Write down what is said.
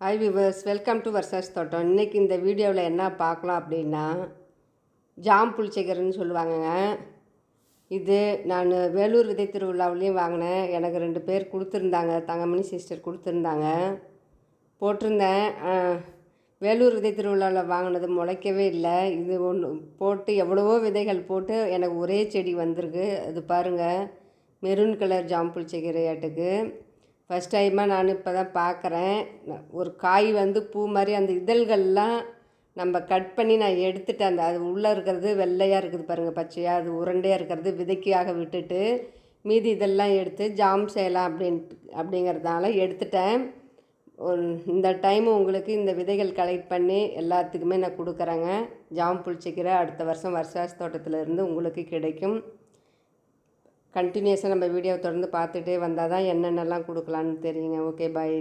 Hi viewers welcome to வர்சஸ் தோட்டம் இன்றைக்கி இந்த வீடியோவில் என்ன பார்க்கலாம் அப்படின்னா ஜாம் புளிச்சக்கரைன்னு சொல்லுவாங்கங்க. இது நான் வேலூர் விதை திருவிழாவிலையும் வாங்கினேன். எனக்கு ரெண்டு பேர் கொடுத்துருந்தாங்க. தங்கமணி சிஸ்டர் கொடுத்துருந்தாங்க. போட்டிருந்தேன். வேலூர் விதை திருவிழாவில் வாங்கினது முளைக்கவே இல்லை. இது ஒன்று போட்டு எவ்வளவோ விதைகள் போட்டு எனக்கு ஒரே செடி வந்திருக்கு. அது பாருங்கள் மெரூன் கலர் ஜாம்புள் செகரையாட்டுக்கு ஃபஸ்ட் டைமாக நான் இப்போ தான் பார்க்குறேன் ஒரு காய் வந்து பூ மாதிரி அந்த இதழ்கள்லாம் நம்ம கட் பண்ணி நான் எடுத்துட்டேன். அந்த அது உள்ளே இருக்கிறது வெள்ளையாக இருக்குது பாருங்கள் பச்சையாக அது உருண்டையாக இருக்கிறது விதைக்காக விட்டுட்டு மீதி இதெல்லாம் எடுத்து ஜாம் செய்யலாம் அப்படின்ட்டு அப்படிங்கிறதுனால எடுத்துட்டேன். ஒரு இந்த டைம் உங்களுக்கு இந்த விதைகள் கலெக்ட் பண்ணி எல்லாத்துக்குமே நான் கொடுக்குறேங்க. ஜாம் புளிச்சிக்கிற அடுத்த வருஷம் வருஷாஸ் தோட்டத்திலேருந்து உங்களுக்கு கிடைக்கும். கண்டினியூஸாக நம்ம வீடியோ தொடர்ந்து பார்த்துட்டே வந்தால் தான் என்னென்னலாம் கொடுக்கலான்னு தெரியுங்க. Okay bye